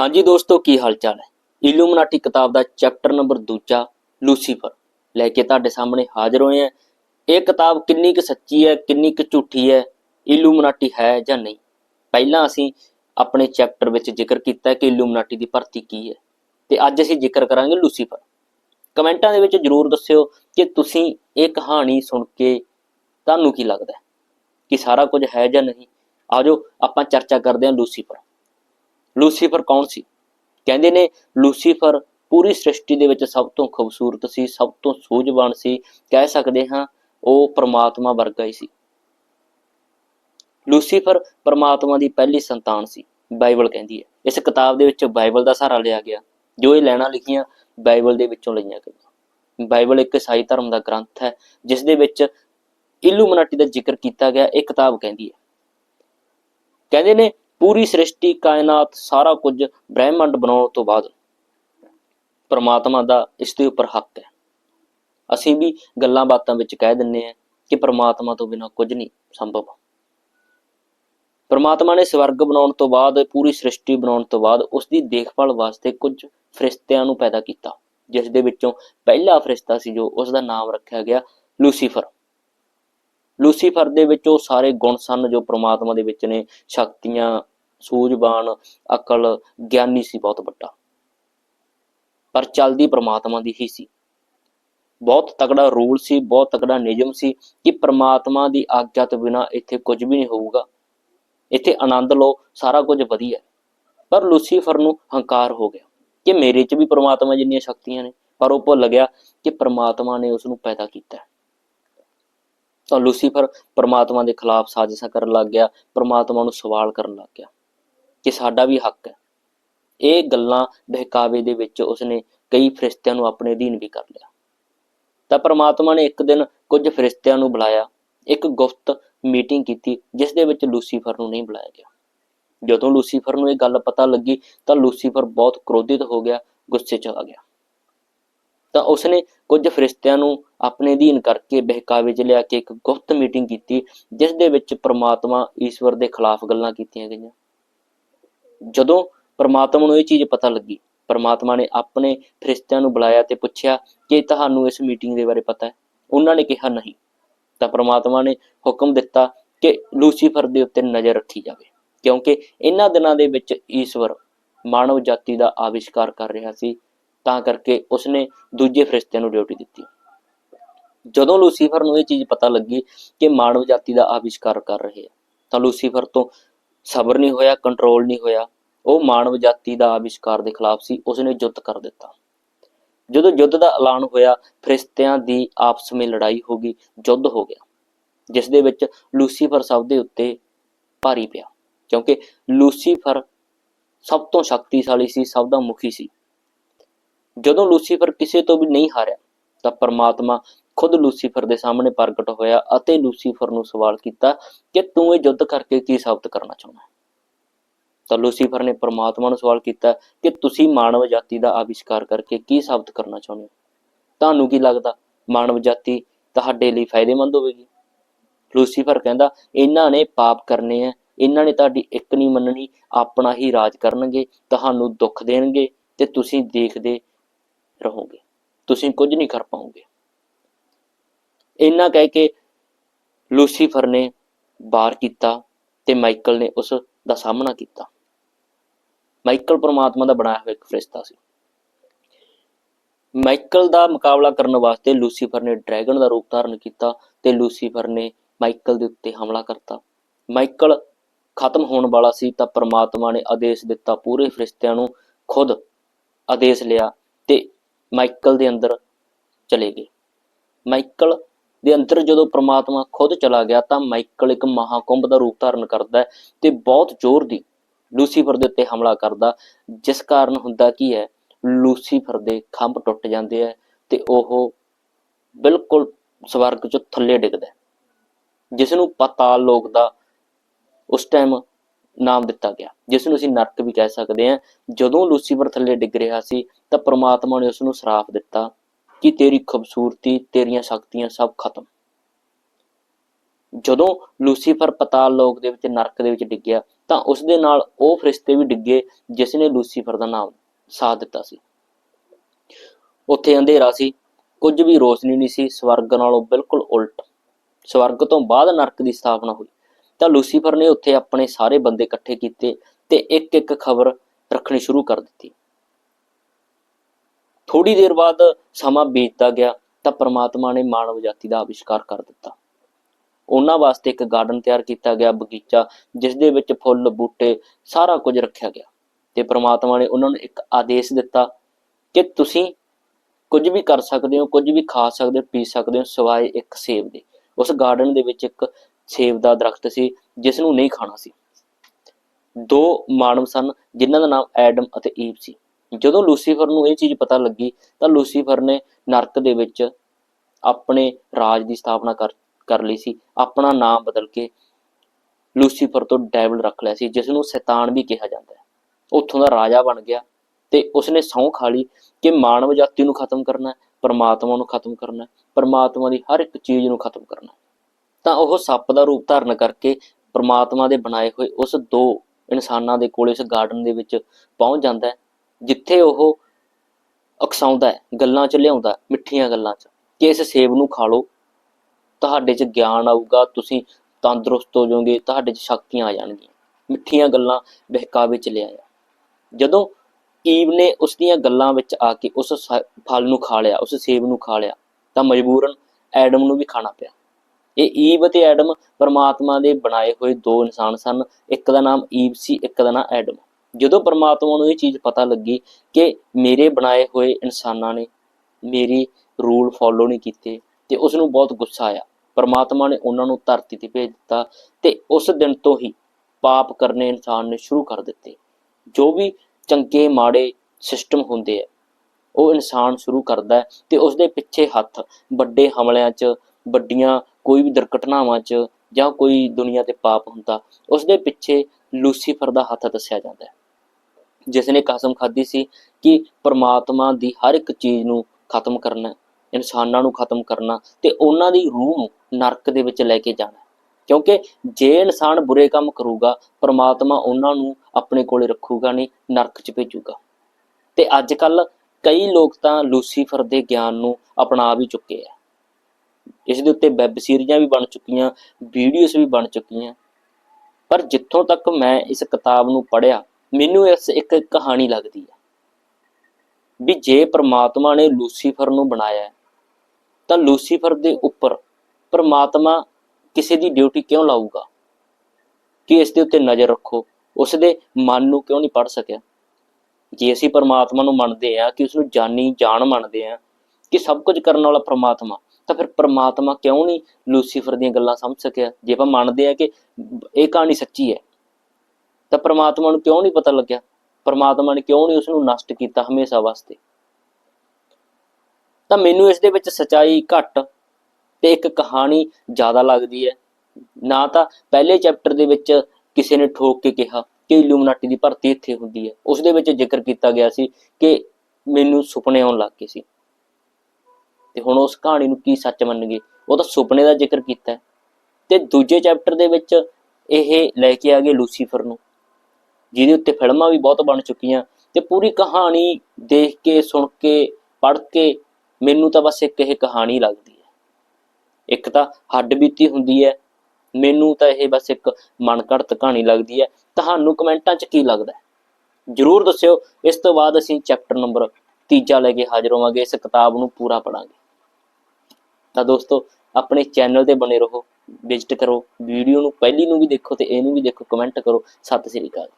ਹਾਂਜੀ ਦੋਸਤੋ, ਕੀ ਹਾਲ ਚਾਲ ਹੈ? ਇਲੂਮਨਾਟੀ ਕਿਤਾਬ ਦਾ ਚੈਪਟਰ ਨੰਬਰ ਦੂਜਾ ਲੂਸੀਫਰ ਲੈ ਕੇ ਤੁਹਾਡੇ ਸਾਹਮਣੇ ਹਾਜ਼ਰ ਹੋਏ ਹਾਂ। ਇਹ ਕਿਤਾਬ ਕਿੰਨੀ ਕੁ ਸੱਚੀ ਹੈ, ਕਿੰਨੀ ਕੁ ਝੂਠੀ ਹੈ ਇਲੂਮਨਾਟੀ ਹੈ ਜਾਂ ਨਹੀਂ? ਪਹਿਲਾਂ ਅਸੀਂ ਆਪਣੇ ਚੈਪਟਰ ਵਿੱਚ ਜ਼ਿਕਰ ਕੀਤਾ ਕਿ ਇਲੂਮਨਾਟੀ ਦੀ ਭਰਤੀ ਕੀ ਹੈ ਤੇ ਅੱਜ ਅਸੀਂ ਜ਼ਿਕਰ ਕਰਾਂਗੇ ਲੂਸੀਫਰ ਕਮੈਂਟਾਂ ਦੇ ਵਿੱਚ ਜਰੂਰ ਦੱਸਿਓ ਕਿ ਤੁਸੀਂ ਇਹ ਕਹਾਣੀ ਸੁਣ ਕੇ ਤੁਹਾਨੂੰ ਕੀ ਲੱਗਦਾ ਕਿ ਸਾਰਾ ਕੁਝ ਹੈ ਜਾਂ ਨਹੀਂ? ਆਜੋ, ਆਪਾਂ ਚਰਚਾ ਕਰਦੇ ਹਾਂ ਲੂਸੀਫਰ ਲੂਸੀਫਰ ਕੌਣ ਸੀ? ਕਹਿੰਦੇ ਨੇ ਲੂਸੀਫਰ ਪੂਰੀ ਸ੍ਰਿਸ਼ਟੀ ਦੇ ਵਿੱਚ ਸਭ ਤੋਂ ਖੂਬਸੂਰਤ ਸੀ, ਸਭ ਤੋਂ ਸੂਝਵਾਨ ਸੀ, ਕਹਿ ਸਕਦੇ ਹਾਂ ਉਹ ਪ੍ਰਮਾਤਮਾ ਵਰਗਾ ਹੀ ਸੀ। ਲੂਸੀਫਰ ਪ੍ਰਮਾਤਮਾ ਦੀ ਪਹਿਲੀ ਸੰਤਾਨ ਸੀ, ਬਾਈਬਲ ਕਹਿੰਦੀ ਹੈ। ਇਸ ਕਿਤਾਬ ਦੇ ਵਿੱਚ ਬਾਈਬਲ ਦਾ ਸਹਾਰਾ ਲਿਆ ਗਿਆ, ਜੋ ਇਹ ਲੈਣਾ ਲਿਖੀਆਂ ਬਾਈਬਲ ਦੇ ਵਿੱਚੋਂ ਲਈਆਂ ਗਈਆਂ। ਬਾਈਬਲ ਇੱਕ ਈਸਾਈ ਧਰਮ ਦਾ ਗ੍ਰੰਥ ਹੈ, ਜਿਸ ਦੇ ਵਿੱਚ ਇਲੂਮਨਾਟੀ ਦਾ ਜ਼ਿਕਰ ਕੀਤਾ ਗਿਆ, ਇਹ ਕਿਤਾਬ ਕਹਿੰਦੀ ਹੈ। ਕਹਿੰਦੇ ਨੇ ਪੂਰੀ ਸ੍ਰਿਸ਼ਟੀ, ਕਾਇਨਾਤ, ਸਾਰਾ ਕੁਝ ਬ੍ਰਹਿਮੰਡ ਬਣਾਉਣ ਤੋਂ ਬਾਅਦ ਪਰਮਾਤਮਾ ਦਾ ਇਸ ਦੇ ਉੱਪਰ ਹੱਕ ਹੈ। ਅਸੀਂ ਵੀ ਗੱਲਾਂ ਬਾਤਾਂ ਵਿੱਚ ਕਹਿ ਦਿੰਨੇ ਆ ਕਿ ਪਰਮਾਤਮਾ ਤੋਂ ਬਿਨਾ ਕੁਝ ਨਹੀਂ ਸੰਭਵ। ਪਰਮਾਤਮਾ ਨੇ ਸਵਰਗ ਬਣਾਉਣ ਤੋਂ ਬਾਅਦ, ਪੂਰੀ ਸ੍ਰਿਸ਼ਟੀ ਬਣਾਉਣ ਤੋਂ ਬਾਅਦ ਉਸ ਦੀ ਦੇਖਭਾਲ ਵਾਸਤੇ ਕੁਝ ਫਰਿਸ਼ਤਿਆਂ ਨੂੰ ਪੈਦਾ ਕੀਤਾ, ਜਿਸ ਦੇ ਵਿੱਚੋਂ ਪਹਿਲਾ ਫਰਿਸ਼ਤਾ ਸੀ ਜੋ ਉਸ ਦਾ ਨਾਮ ਰੱਖਿਆ ਗਿਆ ਲੂਸੀਫਰ। ਲੂਸੀਫਰ ਦੇ ਵਿੱਚ ਉਹ ਸਾਰੇ ਗੁਣ ਸਨ ਜੋ ਪ੍ਰਮਾਤਮਾ ਦੇ ਵਿੱਚ ਨੇ, ਸ਼ਕਤੀਆਂ ਸੂਝਵਾਨ, ਅਕਲ, ਗਿਆਨੀ ਸੀ ਬਹੁਤ ਵੱਡਾ। ਪਰ ਚਲਦੀ ਪ੍ਰਮਾਤਮਾ ਦੀ ਹੀ ਸੀ। ਬਹੁਤ ਤਕੜਾ ਰੂਲ ਸੀ, ਬਹੁਤ ਤਕੜਾ ਨਿਯਮ ਸੀ ਕਿ ਪ੍ਰਮਾਤਮਾ ਦੀ ਆਗਿਆ ਤੋਂ ਬਿਨਾ ਇੱਥੇ ਕੁਝ ਵੀ ਨਹੀਂ ਹੋਊਗਾ। ਇੱਥੇ ਆਨੰਦ ਲਓ, ਸਾਰਾ ਕੁਝ ਵਧੀਆ ਪਰ ਲੂਸੀਫਰ ਨੂੰ ਹੰਕਾਰ ਹੋ ਗਿਆ ਕਿ ਮੇਰੇ 'ਚ ਵੀ ਪ੍ਰਮਾਤਮਾ ਜਿੰਨੀਆਂ ਸ਼ਕਤੀਆਂ ਨੇ, ਪਰ ਉਹ ਭੁੱਲ ਗਿਆ ਕਿ ਪ੍ਰਮਾਤਮਾ ਨੇ ਉਸ ਨੂੰ ਪੈਦਾ ਕੀਤਾ ਤਾਂ ਲੂਸੀਫਰ ਪ੍ਰਮਾਤਮਾ ਦੇ ਖਿਲਾਫ ਸਾਜ਼ਿਸ਼ਾਂ ਕਰਨ ਲੱਗ ਗਿਆ, ਪ੍ਰਮਾਤਮਾ ਨੂੰ ਸਵਾਲ ਕਰਨ ਲੱਗ ਗਿਆ। ਕਿ ਸਾਡਾ ਵੀ ਹੱਕ ਹੈ। ਇਹ ਗੱਲਾਂ ਬਹਿਕਾਵੇ ਦੇ ਵਿੱਚ ਉਸਨੇ ਕਈ ਫਰਿਸ਼ਤਿਆਂ ਨੂੰ ਆਪਣੇ ਅਧੀਨ ਵੀ ਕਰ ਲਿਆ। ਤਾਂ ਪ੍ਰਮਾਤਮਾ ਨੇ ਇੱਕ ਦਿਨ ਕੁਝ ਫਰਿਸ਼ਤਿਆਂ ਨੂੰ ਬੁਲਾਇਆ। ਇੱਕ ਗੁਫਤ ਮੀਟਿੰਗ ਕੀਤੀ, ਜਿਸ ਦੇ ਵਿੱਚ ਲੂਸੀਫਰ ਨੂੰ ਨਹੀਂ ਬੁਲਾਇਆ ਗਿਆ। ਜਦੋਂ ਲੂਸੀਫਰ ਨੂੰ ਇਹ ਗੱਲ ਪਤਾ ਲੱਗੀ, ਤਾਂ ਲੂਸੀਫਰ ਬਹੁਤ ਕ੍ਰੋਧਿਤ ਹੋ ਗਿਆ, ਗੁੱਸੇ 'ਚ ਆ ਗਿਆ। ਤਾਂ ਉਸਨੇ ਕੁਝ ਫਰਿਸ਼ਤਿਆਂ ਨੂੰ ਆਪਣੇ ਅਧੀਨ ਕਰਕੇ ਬਹਿਕਾਵੇ 'ਚ ਲਿਆ ਕੇ ਇੱਕ ਗੁਪਤ ਮੀਟਿੰਗ ਕੀਤੀ, ਜਿਸ ਦੇ ਵਿੱਚ ਪ੍ਰਮਾਤਮਾ ਈਸ਼ਵਰ ਦੇ ਖਿਲਾਫ ਗੱਲਾਂ ਕੀਤੀਆਂ ਗਈਆਂ। ਜਦੋਂ ਪ੍ਰਮਾਤਮਾ ਨੂੰ ਇਹ ਚੀਜ਼ ਪਤਾ ਲੱਗੀ, ਪ੍ਰਮਾਤਮਾ ਨੇ ਆਪਣੇ ਫਰਿਸ਼ਤਿਆਂ ਨੂੰ ਬੁਲਾਇਆ ਤੇ ਪੁੱਛਿਆ ਕਿ ਤੁਹਾਨੂੰ ਇਸ ਮੀਟਿੰਗ ਦੇ ਬਾਰੇ ਪਤਾ ਹੈ? ਉਹਨਾਂ ਨੇ ਕਿਹਾ ਨਹੀਂ। ਤਾਂ ਪ੍ਰਮਾਤਮਾ ਨੇ ਹੁਕਮ ਦਿੱਤਾ ਕਿ ਲੂਸੀਫਰ ਦੇ ਉੱਤੇ ਨਜ਼ਰ ਰੱਖੀ ਜਾਵੇ, ਕਿਉਂਕਿ ਇਹਨਾਂ ਦਿਨਾਂ ਦੇ ਵਿੱਚ ਈਸ਼ਵਰ ਮਾਨਵ ਜਾਤੀ ਦਾ ਆਵਿਸ਼ਕਾਰ ਕਰ ਰਿਹਾ ਸੀ, ਤਾਂ ਕਰਕੇ ਉਸਨੇ ਦੂਜੇ ਫਰਿਸ਼ਤਿਆਂ ਨੂੰ ਡਿਊਟੀ ਦਿੱਤੀ। ਜਦੋਂ ਲੂਸੀਫਰ ਨੂੰ ਇਹ ਚੀਜ਼ ਪਤਾ ਲੱਗੀ ਕਿ ਮਾਨਵ ਜਾਤੀ ਦਾ ਆਵਿਸ਼ਕਾਰ ਕਰ ਰਹੇ ਆ, ਤਾਂ ਲੂਸੀਫਰ ਤੋਂ ਸਬਰ ਨਹੀਂ ਹੋਇਆ ਕੰਟਰੋਲ ਨਹੀਂ ਹੋਇਆ। ਉਹ ਮਾਨਵ ਜਾਤੀ ਦਾ ਆਵਿਸ਼ਕਾਰ ਦੇ ਖਿਲਾਫ ਸੀ, ਉਸਨੇ ਯੁੱਧ ਕਰ ਦਿੱਤਾ। ਜਦੋਂ ਯੁੱਧ ਦਾ ਐਲਾਨ ਹੋਇਆ, ਫਰਿਸ਼ਤਿਆਂ ਦੀ ਆਪਸ ਵਿੱਚ ਲੜਾਈ ਹੋ ਗਈ, ਯੁੱਧ ਹੋ ਗਿਆ, ਜਿਸ ਦੇ ਵਿੱਚ ਲੂਸੀਫਰ ਸਭ ਦੇ ਉੱਤੇ ਭਾਰੀ ਪਿਆ, ਕਿਉਂਕਿ ਲੂਸੀਫਰ ਸਭ ਤੋਂ ਸ਼ਕਤੀਸ਼ਾਲੀ ਸੀ, ਸਭ ਦਾ ਮੁਖੀ ਸੀ। ਜਦੋਂ ਲੂਸੀਫਰ ਕਿਸੇ ਤੋਂ ਵੀ ਨਹੀਂ ਹਾਰਿਆ, ਤਾਂ ਪਰਮਾਤਮਾ ਖੁਦ ਲੂਸੀਫਰ ਦੇ ਸਾਹਮਣੇ ਪ੍ਰਗਟ ਹੋਇਆ ਅਤੇ ਲੂਸੀਫਰ ਨੂੰ ਸਵਾਲ ਕੀਤਾ ਕਿ ਤੂੰ ਇਹ ਯੁੱਧ ਕਰਕੇ ਕੀ ਸਾਬਤ ਕਰਨਾ ਚਾਹੁੰਦਾ ਤਾਂ ਲੂਸੀਫਰ ਨੇ ਪਰਮਾਤਮਾ ਨੂੰ ਸਵਾਲ ਕੀਤਾ ਕਿ ਤੁਸੀਂ ਮਾਨਵ ਜਾਤੀ ਦਾ ਆਵਿਸ਼ਕਾਰ ਕਰਕੇ ਕੀ ਸਾਬਤ ਕਰਨਾ ਚਾਹੁੰਦੇ ਹੋ? ਤੁਹਾਨੂੰ ਕੀ ਲੱਗਦਾ ਮਾਨਵ ਜਾਤੀ ਤੁਹਾਡੇ ਲਈ ਫਾਇਦੇਮੰਦ ਹੋਵੇਗੀ? ਲੂਸੀਫਰ ਕਹਿੰਦਾ, ਇਹਨਾਂ ਨੇ ਪਾਪ ਕਰਨੇ ਆ, ਇਹਨਾਂ ਨੇ ਤੁਹਾਡੀ ਇੱਕ ਨਹੀਂ ਮੰਨਣੀ, ਆਪਣਾ ਹੀ ਰਾਜ ਕਰਨਗੇ, ਤੁਹਾਨੂੰ ਦੁੱਖ ਦੇਣਗੇ ਤੇ ਤੁਸੀਂ ਦੇਖਦੇ ਰਹੋਗੇ। ਤੁਸੀਂ ਕੁਝ ਨਹੀਂ ਕਰ ਪਾਓਗੇ। ਇੰਨਾ ਕਹਿ ਕੇ ਲੂਸੀਫਰ ਨੇ ਵਾਰ ਕੀਤਾ ਤੇ ਮਾਈਕਲ ਨੇ ਉਸ ਦਾ ਸਾਹਮਣਾ ਕੀਤਾ। ਮਾਈਕਲ ਪਰਮਾਤਮਾ ਦਾ ਬਣਾਇਆ ਹੋਇਆ ਇੱਕ ਫਰਿਸ਼ਤਾ ਸੀ। ਮਾਈਕਲ ਦਾ ਮੁਕਾਬਲਾ ਕਰਨ ਵਾਸਤੇ ਲੂਸੀਫਰ ਨੇ ਡਰੈਗਨ ਦਾ ਰੂਪ ਧਾਰਨ ਕੀਤਾ ਤੇ ਲੂਸੀਫਰ ਨੇ ਮਾਈਕਲ ਦੇ ਉੱਤੇ ਹਮਲਾ ਕਰਤਾ। ਮਾਈਕਲ ਖਤਮ ਹੋਣ ਵਾਲਾ ਸੀ ਤਾਂ ਪ੍ਰਮਾਤਮਾ ਨੇ ਆਦੇਸ਼ ਦਿੱਤਾ ਪੂਰੇ ਫਰਿਸ਼ਤਿਆਂ ਨੂੰ ਖੁਦ ਆਦੇਸ਼ ਲਿਆ ਤੇ ਮਾਈਕਲ ਦੇ ਅੰਦਰ ਚਲੇ ਗਏ। ਮਾਈਕਲ ਦੇ ਅੰਦਰ ਜਦੋਂ ਪ੍ਰਮਾਤਮਾ ਖੁਦ ਚਲਾ ਗਿਆ ਤਾਂ ਮਾਈਕਲ ਇੱਕ ਮਹਾਕੁੰਭ ਦਾ ਰੂਪ ਧਾਰਨ ਕਰਦਾ ਹੈ ਤੇ ਬਹੁਤ ਜ਼ੋਰ ਦੀ ਲੂਸੀਫਰ ਦੇ ਉੱਤੇ ਹਮਲਾ ਕਰਦਾ। ਜਿਸ ਕਾਰਨ ਹੁੰਦਾ ਕੀ ਹੈ ਲੂਸੀਫਰ ਦੇ ਖੰਭ ਟੁੱਟ ਜਾਂਦੇ ਆ ਤੇ ਉਹ ਬਿਲਕੁਲ ਸਵਰਗ ਚੋਂ ਥੱਲੇ ਡਿੱਗਦਾ ਹੈ, ਜਿਸ ਨੂੰ ਪਤਾਲ ਲੋਕ ਦਾ ਉਸ ਟਾਈਮ ਨਾਮ ਦਿੱਤਾ ਗਿਆ। ਜਿਸ ਨੂੰ ਅਸੀਂ ਨਰਕ ਵੀ ਕਹਿ ਸਕਦੇ ਹਾਂ। ਜਦੋਂ ਲੂਸੀਫਰ ਥੱਲੇ ਡਿੱਗ ਰਿਹਾ ਸੀ ਤਾਂ ਪ੍ਰਮਾਤਮਾ ਨੇ ਉਸ ਨੂੰ ਸਰਾਪ ਦਿੱਤਾ। ਕਿ ਤੇਰੀ ਖੂਬਸੂਰਤੀ, ਤੇਰੀਆਂ ਸ਼ਕਤੀਆਂ ਸਭ ਖਤਮ। ਜਦੋਂ ਲੂਸੀਫਰ ਪਤਾਲ ਲੋਕ ਦੇ ਵਿੱਚ, ਨਰਕ ਦੇ ਵਿੱਚ ਡਿੱਗਿਆ, ਤਾਂ ਉਸ ਦੇ ਨਾਲ ਉਹ ਫਰਿਸ਼ਤੇ ਵੀ ਡਿੱਗੇ, ਜਿਸ ਨੇ ਲੂਸੀਫਰ ਦਾ ਨਾਮ ਸਾਥ ਦਿੱਤਾ ਸੀ। ਉੱਥੇ ਅੰਧੇਰਾ ਸੀ, ਕੁਝ ਵੀ ਰੋਸ਼ਨੀ ਨਹੀਂ ਸੀ, ਸਵਰਗ ਨਾਲੋਂ ਬਿਲਕੁਲ ਉਲਟ। ਸਵਰਗ ਤੋਂ ਬਾਅਦ ਨਰਕ ਦੀ ਸਥਾਪਨਾ ਹੋਈ। ਤਾਂ ਲੂਸੀਫਰ ਨੇ ਉੱਥੇ ਆਪਣੇ ਸਾਰੇ ਬੰਦੇ ਇਕੱਠੇ ਕੀਤੇ ਤੇ ਇੱਕ ਇੱਕ ਖਬਰ ਰੱਖਣੀ ਸ਼ੁਰੂ ਕਰ ਦਿੱਤੀ। ਥੋੜੀ ਦੇਰ ਬਾਅਦ ਸਮਾਂ ਬੀਤਦਾ ਗਿਆ ਤਾਂ ਪ੍ਰਮਾਤਮਾ ਨੇ ਮਾਨਵ ਜਾਤੀ ਦਾ ਆਵਿਸ਼ਕਾਰ ਕਰ ਦਿੱਤਾ। ਉਹਨਾਂ ਵਾਸਤੇ ਇੱਕ ਗਾਰਡਨ ਤਿਆਰ ਕੀਤਾ ਗਿਆ, ਬਗੀਚਾ ਜਿਸ ਦੇ ਵਿੱਚ ਫੁੱਲ, ਬੂਟੇ, ਸਾਰਾ ਕੁਝ ਰੱਖਿਆ ਗਿਆ ਤੇ ਪ੍ਰਮਾਤਮਾ ਨੇ ਉਹਨਾਂ ਨੂੰ ਇੱਕ ਆਦੇਸ਼ ਦਿੱਤਾ ਕਿ ਤੁਸੀਂ ਕੁਝ ਵੀ ਕਰ ਸਕਦੇ ਹੋ, ਕੁਝ ਵੀ ਖਾ ਸਕਦੇ ਹੋ, ਪੀ ਸਕਦੇ ਹੋ, ਸਿਵਾਏ ਇੱਕ ਸੇਬ ਦੇ। ਉਸ ਗਾਰਡਨ ਦੇ ਵਿੱਚ ਇੱਕ ਸੇਬ ਦਾ ਦਰਖਤ ਸੀ, ਜਿਸ ਨੂੰ ਨਹੀਂ ਖਾਣਾ ਸੀ। ਦੋ ਮਾਨਵ ਸਨ, ਜਿਨ੍ਹਾਂ ਦਾ ਨਾਮ ਐਡਮ ਅਤੇ ਈਵ ਸੀ। ਜਦੋਂ ਲੂਸੀਫਰ ਨੂੰ ਇਹ ਚੀਜ਼ ਪਤਾ ਲੱਗੀ ਤਾਂ ਲੂਸੀਫਰ ਨੇ ਨਰਕ ਦੇ ਵਿੱਚ ਆਪਣੇ ਰਾਜ ਦੀ ਸਥਾਪਨਾ ਕਰ ਕਰ ਲਈ ਸੀ, ਆਪਣਾ ਨਾਮ ਬਦਲ ਕੇ ਲੂਸੀਫਰ ਤੋਂ ਡੈਵਲ ਰੱਖ ਲਿਆ ਸੀ ਜਿਸ ਨੂੰ ਸ਼ੈਤਾਨ ਵੀ ਕਿਹਾ ਜਾਂਦਾ ਹੈ। ਉੱਥੋਂ ਦਾ ਰਾਜਾ ਬਣ ਗਿਆ ਤੇ ਉਸਨੇ ਸਹੁੰ ਖਾ ਲਈ ਕਿ ਮਾਨਵ ਜਾਤੀ ਨੂੰ ਖਤਮ ਕਰਨਾ ਹੈ, ਪਰਮਾਤਮਾ ਨੂੰ ਖਤਮ ਕਰਨਾ ਹੈ, ਪਰਮਾਤਮਾ ਦੀ ਹਰ ਇੱਕ ਚੀਜ਼ ਨੂੰ ਖਤਮ ਕਰਨਾ ਤਾਂ ਉਹ ਸੱਪ ਦਾ ਰੂਪ ਧਾਰਨ ਕਰਕੇ ਪਰਮਾਤਮਾ ਦੇ ਬਣਾਏ ਹੋਏ ਉਸ ਦੋ ਇਨਸਾਨਾਂ ਦੇ ਕੋਲ ਇਸ ਗਾਰਡਨ ਦੇ ਵਿੱਚ ਪਹੁੰਚ ਜਾਂਦਾ ਹੈ ਜਿੱਥੇ ਉਹ ਅਕਸਾਉਂਦਾ ਗੱਲਾਂ ਚ ਲਿਆਉਂਦਾ ਮਿੱਠੀਆਂ ਗੱਲਾਂ ਚ। ਕਿ ਇਸ ਸੇਬ ਨੂੰ ਖਾ ਲਓ, ਤੁਹਾਡੇ ਚ ਗਿਆਨ ਆਊਗਾ, ਤੁਸੀਂ ਤੰਦਰੁਸਤ ਹੋ ਜਾਓਗੇ, ਤੁਹਾਡੇ ਚ ਸ਼ਕਤੀਆਂ ਆ ਜਾਣਗੀਆਂ। ਮਿੱਠੀਆਂ ਗੱਲਾਂ ਬਹਿਕਾਵੇ ਚ ਲਿਆਇਆ ਜਦੋਂ ਈਵ ਨੇ ਉਸ ਦੀਆਂ ਗੱਲਾਂ ਵਿੱਚ ਆ ਕੇ ਉਸ ਸ- ਫਲ ਨੂੰ ਖਾ ਲਿਆ, ਉਸ ਸੇਬ ਨੂੰ ਖਾ ਲਿਆ, ਤਾਂ ਮਜਬੂਰਨ ਐਡਮ ਨੂੰ ਵੀ ਖਾਣਾ ਪਿਆ। ਇਹ ਈਵ ਅਤੇ ਐਡਮ ਪਰਮਾਤਮਾ ਦੇ ਬਣਾਏ ਹੋਏ ਦੋ ਇਨਸਾਨ ਸਨ। ਇੱਕ ਦਾ ਨਾਮ ਈਵ ਸੀ, ਇੱਕ ਦਾ ਨਾਮ ਐਡਮ। ਜਦੋਂ ਪਰਮਾਤਮਾ ਨੂੰ ਇਹ ਚੀਜ਼ ਪਤਾ ਲੱਗੀ ਕਿ ਮੇਰੇ ਬਣਾਏ ਹੋਏ ਇਨਸਾਨਾਂ ਨੇ ਮੇਰੀ ਰੂਲ ਫੋਲੋ ਨਹੀਂ ਕੀਤੇ ਤੇ ਉਸ ਨੂੰ ਬਹੁਤ ਗੁੱਸਾ ਆਇਆ, ਪਰਮਾਤਮਾ ਨੇ ਉਹਨਾਂ ਨੂੰ ਧਰਤੀ ਤੇ ਭੇਜ ਦਿੱਤਾ ਤੇ ਉਸ ਦਿਨ ਤੋਂ ਹੀ ਪਾਪ ਕਰਨੇ ਇਨਸਾਨ ਨੇ ਸ਼ੁਰੂ ਕਰ ਦਿੱਤੇ। ਜੋ ਵੀ ਚੰਗੇ ਮਾੜੇ ਸਿਸਟਮ ਹੁੰਦੇ ਆ, ਉਹ ਇਨਸਾਨ ਸ਼ੁਰੂ ਕਰਦਾ ਹੈ ਤੇ ਉਸ ਦੇ ਪਿੱਛੇ ਹੱਥ ਵੱਡੇ ਹਮਲਿਆਂ 'ਚ, ਵੱਡੀਆਂ ਕੋਈ ਵੀ ਦੁਰਘਟਨਾਵਾਂ 'ਚ ਜਾਂ ਕੋਈ ਦੁਨੀਆ ਤੇ ਪਾਪ ਹੁੰਦਾ ਉਸ ਦੇ ਪਿੱਛੇ ਲੂਸੀਫਰ ਦਾ ਹੱਥ ਦੱਸਿਆ ਜਾਂਦਾ ਹੈ। ਜਿਸ ਨੇ ਕਸਮ ਖਾਧੀ ਸੀ ਕਿ ਪ੍ਰਮਾਤਮਾ ਦੀ ਹਰ ਇੱਕ ਚੀਜ਼ ਨੂੰ ਖਤਮ ਕਰਨਾ ਇਨਸਾਨਾਂ ਨੂੰ ਖਤਮ ਕਰਨਾ ਤੇ ਉਹਨਾਂ ਦੀ ਰੂਹ ਨੂੰ ਨਰਕ ਦੇ ਵਿੱਚ ਲੈ ਕੇ ਜਾਣਾ ਕਿਉਂਕਿ ਜੇ ਇਨਸਾਨ ਬੁਰੇ ਕੰਮ ਕਰੂਗਾ, ਪ੍ਰਮਾਤਮਾ ਉਹਨਾਂ ਨੂੰ ਆਪਣੇ ਕੋਲੇ ਰੱਖੂਗਾ ਨਹੀਂ, ਨਰਕ 'ਚ ਭੇਜੂਗਾ। ਤੇ ਅੱਜ ਕੱਲ ਕਈ ਲੋਕ ਤਾਂ ਲੂਸੀਫਰ ਦੇ ਗਿਆਨ ਨੂੰ ਅਪਣਾ ਵੀ ਚੁੱਕੇ ਆ। ਇਸ ਦੇ ਉੱਤੇ ਵੈਬ ਸੀਰੀਜ਼ਾਂ ਵੀ ਬਣ ਚੁੱਕੀਆਂ, ਵੀਡੀਓਜ਼ ਵੀ ਬਣ ਚੁੱਕੀਆਂ। ਪਰ ਜਿੱਥੋਂ ਤੱਕ ਮੈਂ ਇਸ ਕਿਤਾਬ ਨੂੰ ਪੜ੍ਹਿਆ ਮੈਨੂੰ ਇਸ ਇੱਕ ਕਹਾਣੀ ਲੱਗਦੀ ਹੈ ਵੀ ਜੇ ਪ੍ਰਮਾਤਮਾ ਨੇ ਲੂਸੀਫਰ ਨੂੰ ਬਣਾਇਆ ਤਾਂ ਲੂਸੀਫਰ ਦੇ ਉੱਪਰ ਪ੍ਰਮਾਤਮਾ ਕਿਸੇ ਦੀ ਡਿਊਟੀ ਕਿਉਂ ਲਾਊਗਾ? ਕਿ ਇਸ ਦੇ ਉੱਤੇ ਨਜ਼ਰ ਰੱਖੋ, ਉਸ ਦੇ ਮਨ ਨੂੰ ਕਿਉਂ ਨਹੀਂ ਪੜ ਸਕਿਆ? ਜੇ ਅਸੀਂ ਪਰਮਾਤਮਾ ਨੂੰ ਮੰਨਦੇ ਆ ਕਿ ਉਸ ਨੂੰ ਜਾਨੀ ਜਾਣ ਮੰਨਦੇ ਆ ਕਿ ਸਭ ਕੁਝ ਕਰਨ ਵਾਲਾ ਪਰਮਾਤਮਾ, ਤਾਂ ਫਿਰ ਪਰਮਾਤਮਾ ਕਿਉਂ ਨਹੀਂ ਲੂਸੀਫਰ ਦੀਆਂ ਗੱਲਾਂ ਸਮਝ ਸਕਿਆ? ਜੇ ਆਪਾਂ ਮੰਨਦੇ ਆ ਕਿ ਇਹ ਕਹਾਣੀ ਸੱਚੀ ਹੈ ਤਾਂ ਪ੍ਰਮਾਤਮਾ ਨੂੰ ਕਿਉਂ ਨਹੀਂ ਪਤਾ ਲੱਗਿਆ? ਪ੍ਰਮਾਤਮਾ ਨੇ ਕਿਉਂ ਨਹੀਂ ਉਸ ਨੂੰ ਨਸ਼ਟ ਕੀਤਾ ਹਮੇਸ਼ਾ ਵਾਸਤੇ? ਤਾਂ ਮੈਨੂੰ ਇਸ ਦੇ ਵਿੱਚ ਸਚਾਈ ਘੱਟ ਤੇ ਇੱਕ ਕਹਾਣੀ ਜ਼ਿਆਦਾ ਲੱਗਦੀ ਹੈ। ਨਾ ਤਾਂ ਪਹਿਲੇ ਚੈਪਟਰ ਦੇ ਵਿੱਚ ਕਿਸੇ ਨੇ ਠੋਕ ਕੇ ਕਿਹਾ ਕਿ ਇਲੂਮਨਾਟੀ ਦੀ ਭਰਤੀ ਇੱਥੇ ਹੁੰਦੀ ਹੈ। ਉਸ ਦੇ ਵਿੱਚ ਜ਼ਿਕਰ ਕੀਤਾ ਗਿਆ ਸੀ ਕਿ ਮੈਨੂੰ ਸੁਪਨੇ ਆਉਣ ਲੱਗ ਗਏ ਸੀ। ਤੇ ਹੁਣ ਉਸ ਕਹਾਣੀ ਨੂੰ ਕੀ ਸੱਚ ਮੰਨਗੇ? ਉਹ ਤਾਂ ਸੁਪਨੇ ਦਾ ਜ਼ਿਕਰ ਕੀਤਾ ਤੇ ਦੂਜੇ ਚੈਪਟਰ ਦੇ ਵਿੱਚ ਇਹ ਲੈ ਕੇ ਆ ਗਏ ਲੂਸੀਫਰ ਨੂੰ। ਜਿਹਦੇ ਉੱਤੇ ਫਿਲਮਾਂ ਵੀ ਬਹੁਤ ਬਣ ਚੁੱਕੀਆਂ ਤੇ ਪੂਰੀ ਕਹਾਣੀ ਦੇਖ ਕੇ, ਸੁਣ ਕੇ, ਪੜ੍ਹ ਕੇ ਮੈਨੂੰ ਤਾਂ ਬਸ ਇੱਕ ਇਹ ਕਹਾਣੀ ਲੱਗਦੀ ਹੈ। ਇੱਕ ਤਾਂ ਹੱਡ ਬੀਤੀ ਹੁੰਦੀ ਹੈ, ਮੈਨੂੰ ਤਾਂ ਇਹ ਬਸ ਇੱਕ ਮਨ ਘੜਤ ਕਹਾਣੀ ਲੱਗਦੀ ਹੈ। ਤੁਹਾਨੂੰ ਕਮੈਂਟਾਂ 'ਚ ਕੀ ਲੱਗਦਾ ਹੈ? ਜਰੂਰ ਦੱਸਿਓ। ਇਸ ਤੋਂ ਬਾਅਦ ਅਸੀਂ ਚੈਪਟਰ ਨੰਬਰ ਤੀਜਾ ਲੈ ਕੇ ਹਾਜ਼ਰ ਹੋਵਾਂਗੇ, ਇਸ ਕਿਤਾਬ ਨੂੰ ਪੂਰਾ ਪੜਾਂਗੇ ਤਾਂ ਦੋਸਤੋ, ਆਪਣੇ ਚੈਨਲ ਤੇ ਬਣੇ ਰਹੋ, ਵਿਜ਼ਿਟ ਕਰੋ, ਵੀਡੀਓ ਨੂੰ, ਪਹਿਲੀ ਨੂੰ ਵੀ ਦੇਖੋ ਤੇ ਇਹਨੂੰ ਵੀ ਦੇਖੋ, ਕਮੈਂਟ ਕਰੋ। ਸਤਿ ਸ੍ਰੀ ਅਕਾਲ।